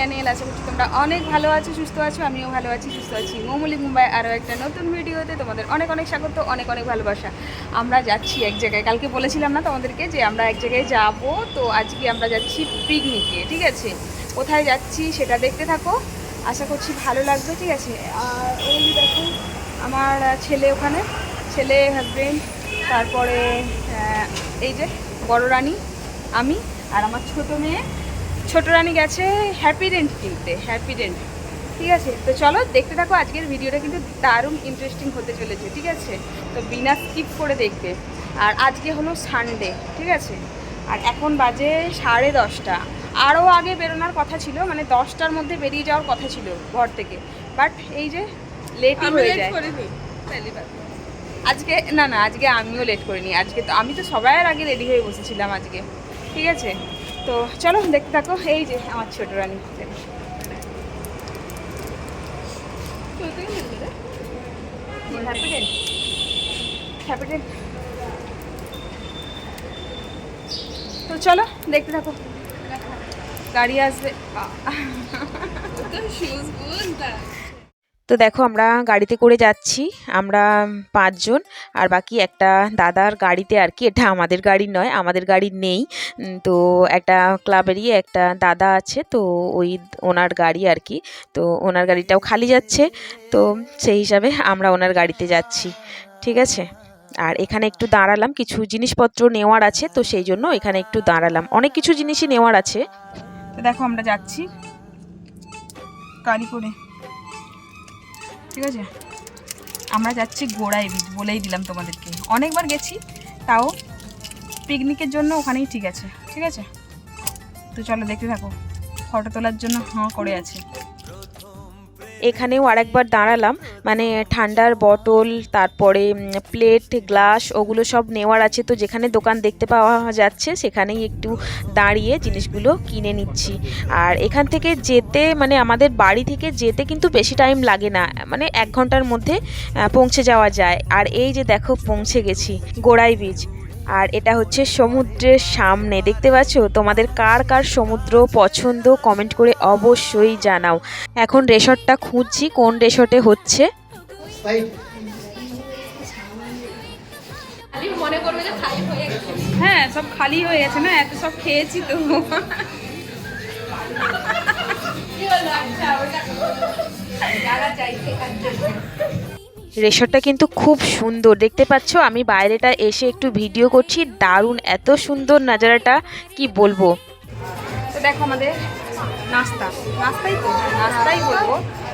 Channel আশা করছি তোমরা অনেক ভালো আছো, সুস্থ আছো, আমিও ভালো আছি, সুস্থ আছি। মৌমলি মুম্বাই আরও একটা নতুন ভিডিওতে তোমাদের অনেক অনেক স্বাগত, অনেক অনেক ভালোবাসা। আমরা যাচ্ছি এক জায়গায়। কালকে বলেছিলাম না তোমাদেরকে যে আমরা এক জায়গায় যাব, তো আজকে আমরা যাচ্ছি পিকনিকে ঠিক আছে? কোথায় যাচ্ছি সেটা দেখতে থাকো। আশা করছি ভালো লাগবে, ঠিক আছে? আর ওই দেখো, আমার ছেলে ওখানে, ছেলে হাজবেন্ড তারপরে এই যে বড় রানী, আমি আর আমার ছোটো মেয়ে। ছোট রানী গেছে হ্যাপি রেন্ট কিনতে হ্যাপি রেন্ট ঠিক আছে? তো চলো দেখতে থাকো আজকের ভিডিওটা কিন্তু দারুণ ইন্টারেস্টিং হতে চলেছে ঠিক আছে? তো বিনা স্কিপ করে দেখবে। আর আজকে হলো সানডে ঠিক আছে? আর এখন বাজে সাড়ে দশটা। আরও আগে বেরোনোর কথা ছিল মানে দশটার মধ্যে বেরিয়ে যাওয়ার কথা ছিল ঘর থেকে। বাট এই যে লেটই হয়ে যায়। আজকে না না আজকে আমিও লেট করিনি। আজকে তো আমি তো সবার আগে রেডি হয়ে বসেছিলাম আজকে। ঠিক আছে? তো চলো দেখতে থাকো, এই যে আমার ছোট রানী। তো চলো দেখতে থাকো। গাড়ি আসবে? তো দেখো আমরা গাড়িতে করে যাচ্ছি, আমরা পাঁচজন আর বাকি একটা দাদার গাড়িতে আর কি, এটা আমাদের গাড়ি নয়, আমাদের গাড়ি নেই। তো একটা ক্লাবেরই একটা দাদা আছে, তো ওই ওনার গাড়ি আর কি, তো ওনার গাড়িটাও খালি যাচ্ছে, তো সেই হিসাবে আমরা ওনার গাড়িতে যাচ্ছি, ঠিক আছে? আর এখানে একটু দাঁড়ালাম, কিছু জিনিসপত্র নেওয়ার আছে, তো সেই জন্য এখানে একটু দাঁড়ালাম। অনেক কিছু জিনিসই নেওয়ার আছে। তো দেখো আমরা যাচ্ছি, গাড়ি করে। ঠিক আছে? আমরা যাচ্ছি গোড়ায় বিচ বলেই দিলাম তোমাদেরকে। অনেকবার গেছি, তাও পিকনিকের জন্য ওখানেই ঠিক আছে ঠিক আছে? তো চলো দেখতে থাকো ফটো তোলার জন্য হাঁ করে আছে। এখানেও আরেকবার দাঁড়ালাম। মানে ঠান্ডার বটল তারপরে প্লেট গ্লাস ওগুলো সব নেওয়ার আছে। তো যেখানে দোকান দেখতে পাওয়া যাচ্ছে, সেখানেই একটু দাঁড়িয়ে জিনিসগুলো কিনে নিচ্ছি। আর এখান থেকে যেতে মানে আমাদের বাড়ি থেকে যেতে কিন্তু বেশি টাইম লাগে না। মানে এক ঘণ্টার মধ্যে পৌঁছে যাওয়া যায়। আর এই যে দেখো, পৌঁছে গেছি। গোড়াই বীজ আর এটা হচ্ছে সমুদ্রের সামনে দেখতে পাচ্ছ তোমাদের কার কার সমুদ্র পছন্দ কমেন্ট করে অবশ্যই জানাও এখন রেসর্টটা খুঁজছি কোন রেসর্টে হচ্ছে খালি মনে করবে যে খালি হয়ে গেছে। হ্যাঁ সব খালি হয়ে গেছে না এত সব খেয়েছি তো? আচ্ছা, চাইছে। রেসর্টটা কিন্তু খুব সুন্দর। দেখতে পাচ্ছ, আমি বাইরেটা এসে একটু ভিডিও করছি। দারুণ, এত সুন্দর নাজারাটা, কি বলব? তো দেখো আমাদের নাস্তা। নাস্তাই তো, নাস্তাই বলব।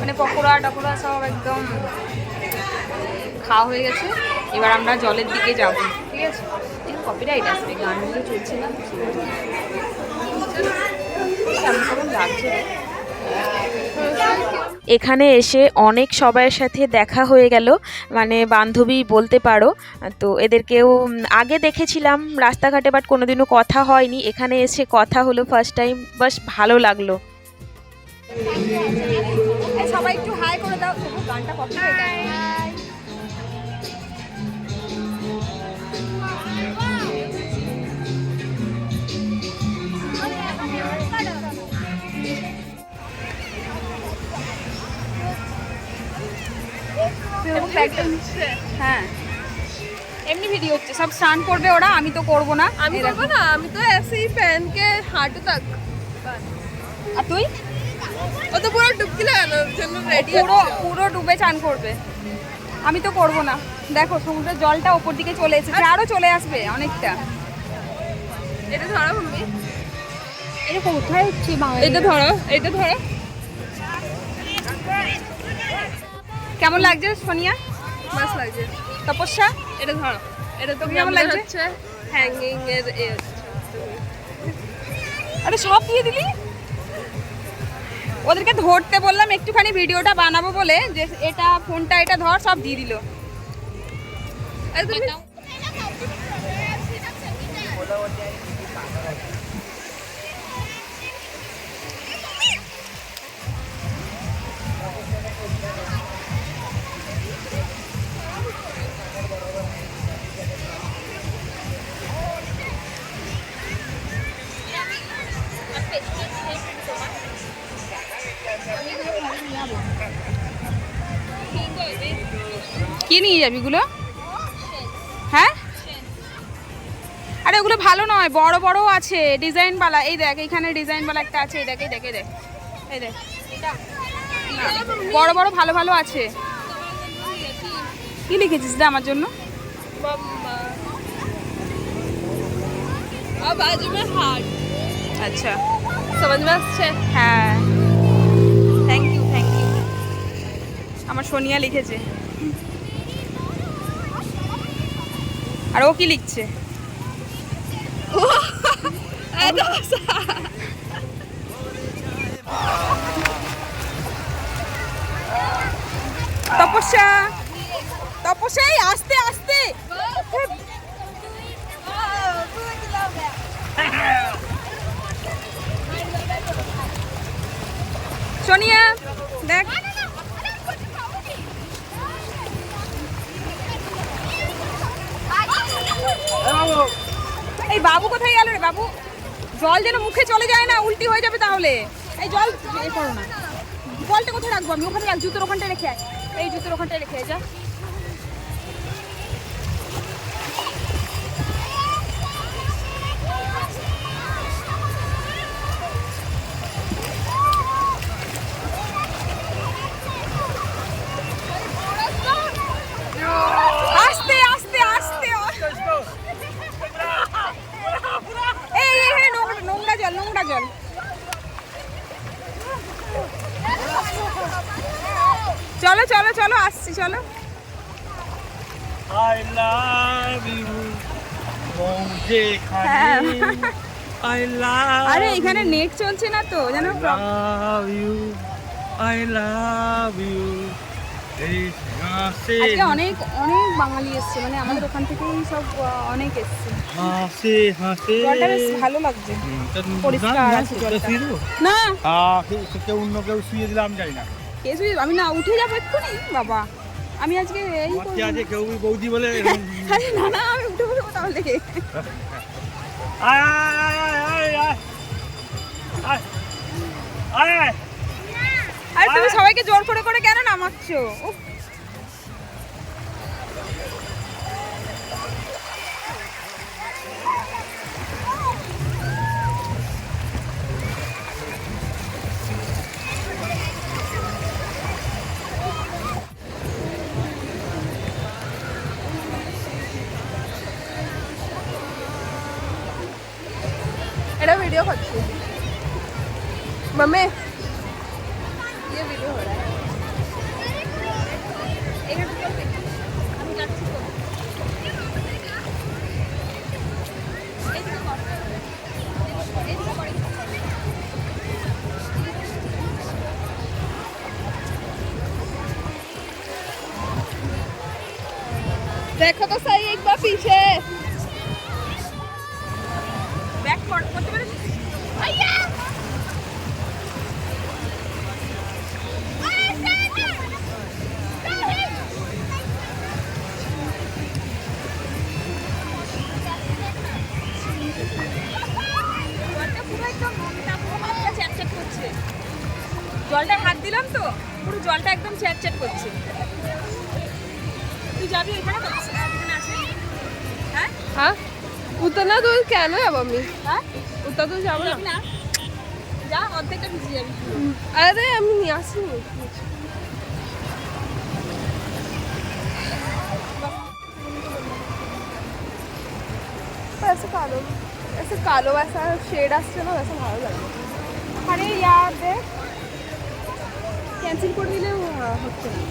মানে পকোড়া, টকোড়া সব একদম খাওয়া হয়ে গেছে। এবার আমরা জলের দিকে যাব, ঠিক আছে? কপিরাইট আসবে গানগুলো চলছে না। এখানে এসে অনেক সবাইয়ের সাথে দেখা হয়ে গেল। মানে বান্ধবী বলতে পারো। তো এদেরকেও আগে দেখেছিলাম রাস্তাঘাটে বাট কোনোদিনও কথা হয়নি। এখানে এসে কথা হলো ফার্স্ট টাইম বাস ভালো লাগল। সবাই একটু হাই করে দাও। তবু হ্যাঁ। এমনি ভিডিও হচ্ছে সব স্নান করবে ওরা আমি তো করব না। আমি করব দেখো। না আমি তো এসেই প্যানকে হাঁটু তাক আর তুই? ও তো পুরো ডুবকি লাগানোর জন্য রেডি পুরো পুরো ডুবে চান করবে। আমি তো করব না। দেখো সমুদ্রের জলটা ওপর দিকে চলে এসেছে। আরও চলে আসবে অনেকটা। এটা ধরো মাম্মি এটা কোথায় হচ্ছে এটা ধরো এটা ধরো। কেমন লাগছে সোনিয়া? মাছ লাগছে। তপস্যা? এটা ধরো। এটা তো কেমন লাগছে? হ্যাঙ্গিং এর আরে সব দিয়ে দিলি? ওদেরকে ধরতে বললাম একটুখানি ভিডিওটা বানাবো বলে যে এটা ফোনটা এটা ধর সব দিয়ে দিল। আরে তুমি কি নিয়ে যাবি গুলো হ্যাঁ? আরে ওগুলো ভালো নয় বড় বড় আছে ডিজাইনওয়ালা এই দেখ এখানে ডিজাইনওয়ালা একটা আছে এই দেখ এই দেখ এই দেখ এই দেখ। বড় বড় ভালো ভালো আছে। কি লিখেছিস দা আমার জন্য? আচ্ছা। হ্যাঁ। থ্যাংক ইউ থ্যাংক ইউ আমার সোনিয়া লিখেছে। আর ও কি লিখছে? তপস্যা তপস্যা এই আস্তে আস্তে। সোনিয়া দেখ। এই বাবু কোথায় গেল রে বাবু? জল যেন মুখে চলে যায় না উল্টি হয়ে যাবে তাহলে। এই জল এই করো না। জলটা কোথায় রাখব আমি? ওখানে রাখ জুতোর ওখানটায় রেখে আয়। এই জুতোর ওখানটায় রেখে আয়, যা। চলছে না তো জানো love you I love you. আজকে অনেক অনেক বাঙালি এসছে মানে আমাদের ওখান থেকেই সব অনেক এসছে। হাসে হাসে। জলটা বেশ ভালো লাগছে। পরিষ্কার না, না, আছে জলটা। না। কেউ- অন্য কেউ শুয়ে দিলাম যাই না। কে শুধু আমি না উঠে যাব এক্ষুনি? বাবা আমি আজকে এই। আছে কেউ বৌদি বলে আরে না না আমি উঠে পড়ব তাহলে আয় আয় আয় আয়। আরে তুমি সবাইকে জোর করে করে কেন নামাচ্ছ? मम्मी ये वीडियो हो रहा है देखो तो सही एक बार पीछे उतना दूर क्या ना मम्मी হ্যাঁ उतना दूर जाओ ना যাবি না যা অর্ধেকটা ভিজে যাবি अरे আমি নিয়ে আসিনি ऐसे कालो ऐसे कालो वैसा शेड আসছে না वैसा ভালো লাগে আরে ইয়ার দেখ ক্যান্সেল করে দিলে হচ্ছে না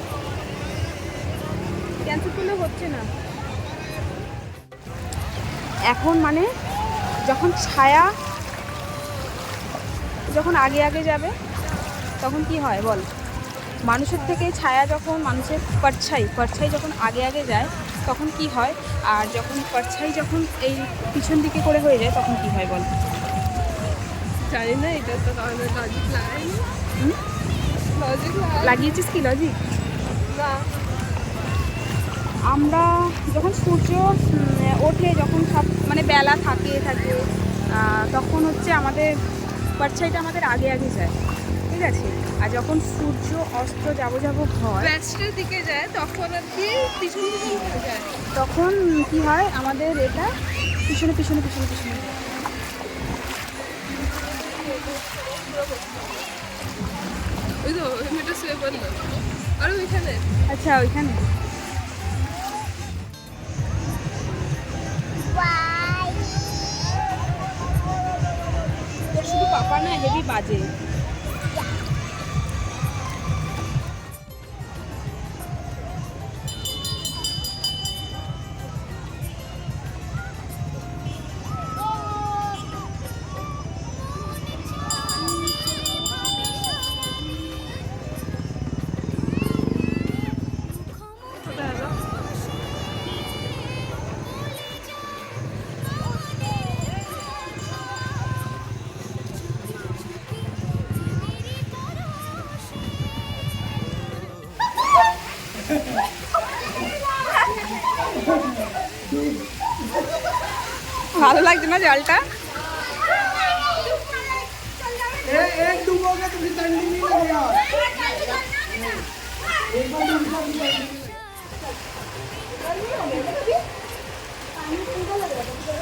ক্যান্সেল করলে হচ্ছে না এখন মানে যখন ছায়া যখন আগে আগে যাবে তখন কি হয় বল? মানুষের থেকে ছায়া যখন মানুষের পারছাই পরছাই যখন আগে আগে যায় তখন কি হয়? আর যখন পারছাই যখন এই পিছন দিকে করে হয়ে যায় তখন কি হয় বল? জানি না এটা তো লজিক লাগিয়েছিস কি লজিক না। আমরা যখন সূর্য ওঠে যখন সব মানে বেলা থাকে থাকে তখন হচ্ছে আমাদের পারছাইটা আমাদের আগে আগে যায় ঠিক আছে? আর যখন সূর্য অস্ত যাব যাব হয় ব্যাচটার দিকে যায় তখন আর কি পিছন পিছন যায়। তখন কি হয় আমাদের এটা পিছনে পিছনে পিছনে পিছনে। ওই তো ওই মেয়েটা শুয়ে পড়ল। আর ওইখানে? আচ্ছা ওইখানে। হেভি বাজে ভালো লাগছে না জলটা?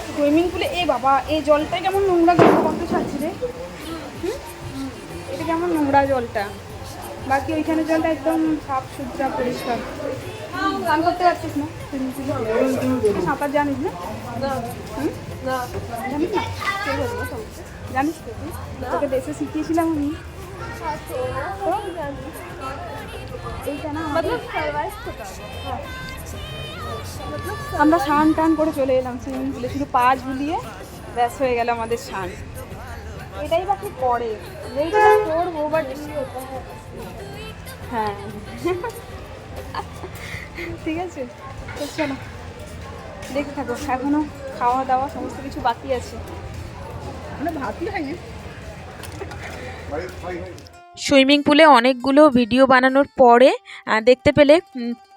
সুইমিং পুলে এ বাবা এই জলটা কেমন নোংরা গন্ধ ছাড়ছে রে? হুম? এটা কেমন নোংরা জলটা? বাকি ওইখানে জলটা একদম সাফ সুতরা পরিষ্কার। স্নান করতে পারছিস না? সুইমিং পুলে সাঁতার জানিস না? হুম? জানিস না? কে বলব তো? জানিস তো তুই? তোকে দেশে শিখিয়েছিলাম আমি। এইটা না আমরা স্নান টান করে চলে এলাম সুইমিং পুলে শুধু পা ঝুলিয়ে ব্যাস হয়ে গেল আমাদের স্নান। এটাই বা কি করে করব বাট হ্যাঁ। ঠিক আছে? চলো। দেখতে থাকো এখনও খাওয়া দাওয়া সমস্ত কিছু বাকি আছে। আমরা ভাতই হয়নি। সুইমিং পুলে অনেকগুলো ভিডিও বানানোর পরে দেখতে পেলে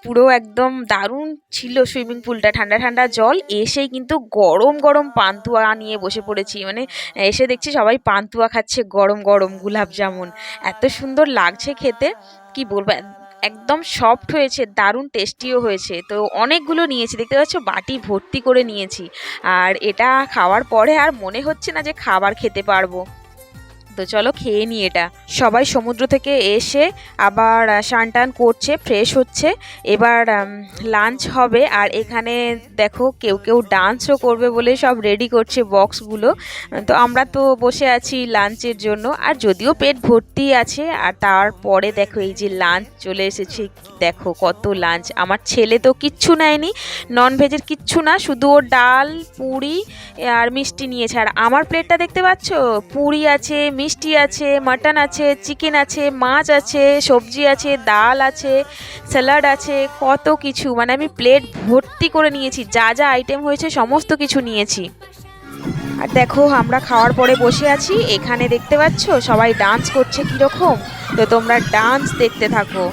পুরো একদম দারুণ ছিল সুইমিং পুলটা। ঠান্ডা ঠান্ডা জল এসেই কিন্তু গরম গরম পান্তুয়া নিয়ে বসে পড়েছি। মানে এসে দেখছি সবাই পান্তুয়া খাচ্ছে গরম গরম গুলাব জামুন। এত সুন্দর লাগছে খেতে। কি বলব একদম সফট হয়েছে, দারুণ টেস্টিও হয়েছে। তো অনেকগুলো নিয়েছি, দেখতে পাচ্ছ? বাটি ভর্তি করে নিয়েছি। আর এটা খাওয়ার পরে আর মনে হচ্ছে না যে খাবার খেতে পারব। তো চলো খেয়ে নিই এটা। সবাই সমুদ্র থেকে এসে আবার স্নান টান করছে ফ্রেশ হচ্ছে। এবার লাঞ্চ হবে আর এখানে দেখো কেউ কেউ ডান্সও করবে বলে সব রেডি করছে বক্সগুলো তো আমরা তো বসে আছি লাঞ্চের জন্য আর যদিও পেট ভর্তি আছে আর তারপরে দেখো এই যে লাঞ্চ চলে এসেছে, দেখো কত লাঞ্চ আমার ছেলে তো কিচ্ছু নেয়নি নন ভেজের কিচ্ছু না, শুধু ও ডাল, পুরি আর মিষ্টি নিয়েছে। আর আমার প্লেটটা দেখতে পাচ্ছ? পুরি আছে মিষ্টি আছে, মাটন আছে, চিকেন আছে, মাছ আছে, সবজি আছে, ডাল আছে, স্যালাড আছে, কত কিছু। মানে আমি প্লেট ভর্তি করে নিয়েছি, যা যা আইটেম হয়েছে সমস্ত কিছু নিয়েছি। আর দেখো, আমরা খাওয়ার পরে বসে আছি, এখানে দেখতে পাচ্ছ, সবাই ডান্স করছে কীরকম? তো তোমরা ডান্স দেখতে থাকো।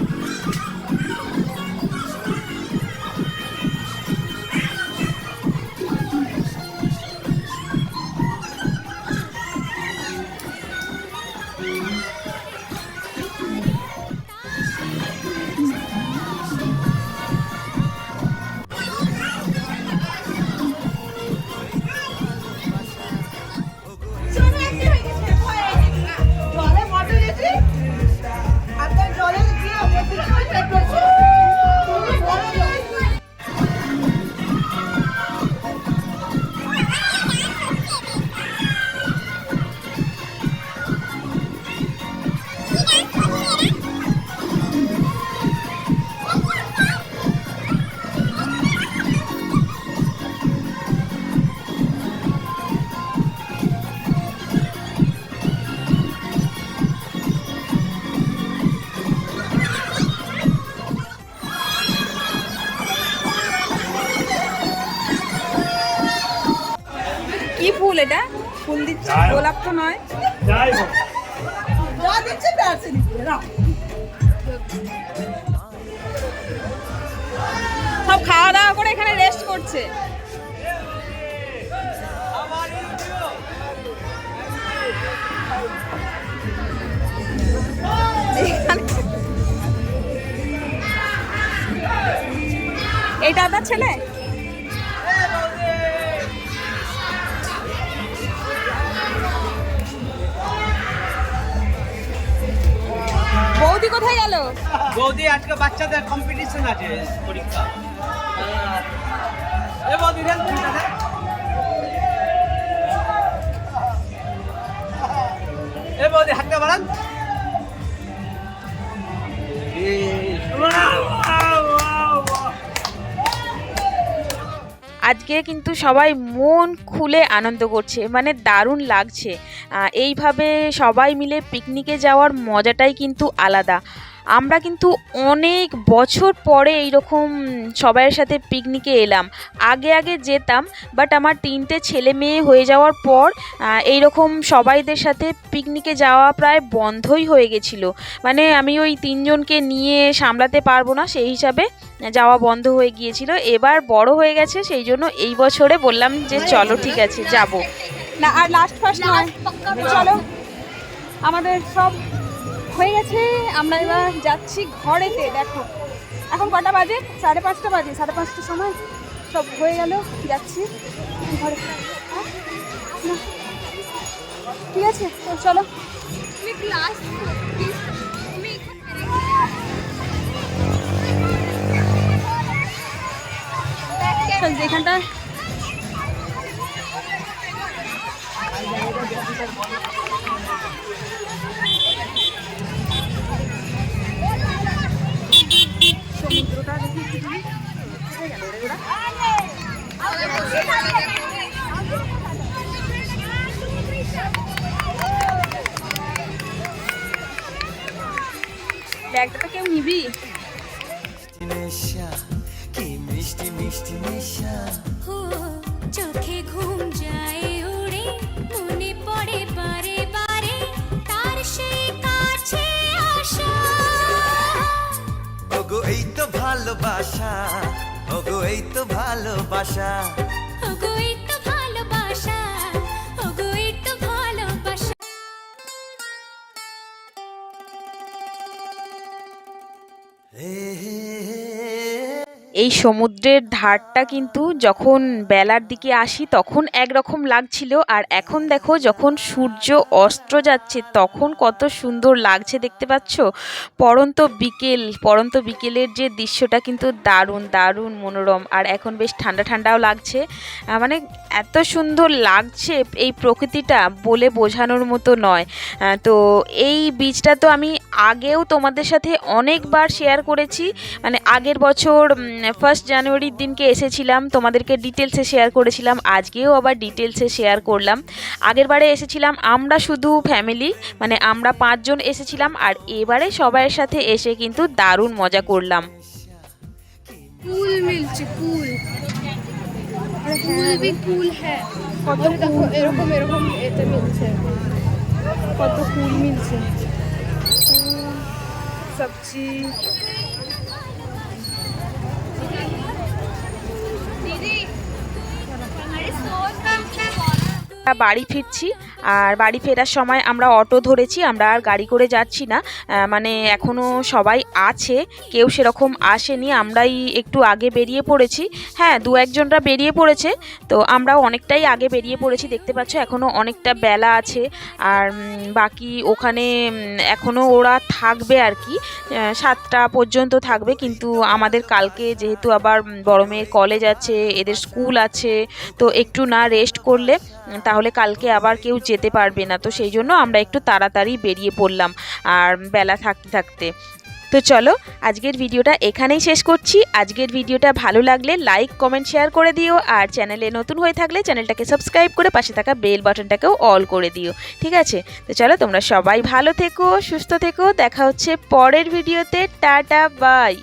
ফুল দিচ্ছে গোলাপ তো নয়। যাই হোক। যা দিচ্ছে তা আছে নিচ্ছে সব খাওয়া দাওয়া করে এখানে রেস্ট করছে। এটা আপনার ছেলে? বৌদি বৌদি আজকে বাচ্চাদের কম্পিটিশন আছে পরীক্ষা। বৌদি। এ বৌদি হাতটা বাড়ান। আজকে কিন্তু সবাই মন খুলে আনন্দ করছে মানে দারুণ লাগছে। এইভাবে সবাই মিলে পিকনিকে যাওয়ার মজাটাই কিন্তু আলাদা। আমরা কিন্তু অনেক বছর পরে এইরকম সবাইয়ের সাথে পিকনিকে এলাম। আগে আগে যেতাম বাট আমার তিনটে ছেলে মেয়ে হয়ে যাওয়ার পর এইরকম সবাইদের সাথে পিকনিকে যাওয়া প্রায় বন্ধই হয়ে গেছিল। মানে আমি ওই তিনজনকে নিয়ে সামলাতে পারব না সেই হিসাবে যাওয়া বন্ধ হয়ে গিয়েছিল। এবার বড় হয়ে গেছে সেই জন্য এই বছরে বললাম যে চলো ঠিক আছে যাব। না আর লাস্ট ফার্স্ট নয়। চলো। আমাদের সব হয়ে গেছে। আমরা এবার যাচ্ছি ঘরেতে দেখো। এখন কটা বাজে? সাড়ে পাঁচটা বাজে। সাড়ে পাঁচটার সময় সব হয়ে গেল যাচ্ছি ঘরে? ঠিক আছে তো চলো। চল যেখানটা ব্যাগটা তো কেউ নিবি? নেশা কি মিষ্টি মিষ্টি নেশা চোখে ঘুম যায়। ভালোবাসা। ওগো এই তো ভালোবাসা। এই সমুদ্রের ধারটা কিন্তু যখন বেলার দিকে আসি তখন একরকম লাগছিল। আর এখন দেখো যখন সূর্য অস্ত যাচ্ছে তখন কত সুন্দর লাগছে দেখতে পাচ্ছ? পরন্ত বিকেল, পরন্ত বিকেলের যে দৃশ্যটা কিন্তু দারুণ দারুণ মনোরম। আর এখন বেশ ঠান্ডা, ঠান্ডাও লাগছে। মানে এত সুন্দর লাগছে এই প্রকৃতিটা বলে বোঝানোর মতো নয়। তো এই বীজটা তো আমি আগেও তোমাদের সাথে অনেকবার শেয়ার করেছি। মানে আগের বছর ফার্স্ট জানুয়ারির দিনকে এসেছিলাম তোমাদেরকে ডিটেলসে শেয়ার করেছিলাম আজকেও আবার ডিটেলসে শেয়ার করলাম। আগের বারে এসেছিলাম আমরা শুধু ফ্যামিলি মানে আমরা পাঁচজন এসেছিলাম আর এবারে সবাইয়ের সাথে এসে কিন্তু দারুণ মজা করলাম। হ্যাঁ। কত কত মিলছে? সবজি। বাড়ি ফিরছি। আর বাড়ি ফেরার সময় আমরা অটো ধরেছি, আমরা আর গাড়ি করে যাচ্ছি না। মানে এখনও সবাই আছে, কেউ সেরকম আসেনি, আমরাই একটু আগে বেরিয়ে পড়েছি। হ্যাঁ দু একজনরা বেরিয়ে পড়েছে, তো আমরাও অনেকটাই আগে বেরিয়ে পড়েছি, দেখতে পাচ্ছ এখনও অনেকটা বেলা আছে। আর বাকি ওখানে এখনও ওরা থাকবে আর কি। সাতটা পর্যন্ত থাকবে, কিন্তু আমাদের কালকে যেহেতু আবার বড় মেয়ের কলেজ আছে, এদের স্কুল আছে, তো একটু না রেস্ট করলে তাহলে কালকে আবার কেউ যেতে পারবে না। তো সেই জন্য আমরা একটু তাড়াতাড়ি বেরিয়ে পড়লাম, আর বেলা থাকতে থাকতে। তো চলো, আজকের ভিডিওটা এখানেই শেষ করছি। আজকের ভিডিওটা ভালো লাগলে লাইক, কমেন্ট, শেয়ার করে দিও, আর চ্যানেলে নতুন হয়ে থাকলে চ্যানেলটাকে সাবস্ক্রাইব করে পাশে থাকা বেল বাটনটাকেও অল করে দিও, ঠিক আছে? তো চলো, তোমরা সবাই ভালো থেকো, সুস্থ থেকো, দেখা হচ্ছে পরের ভিডিওতে। Tata, bye!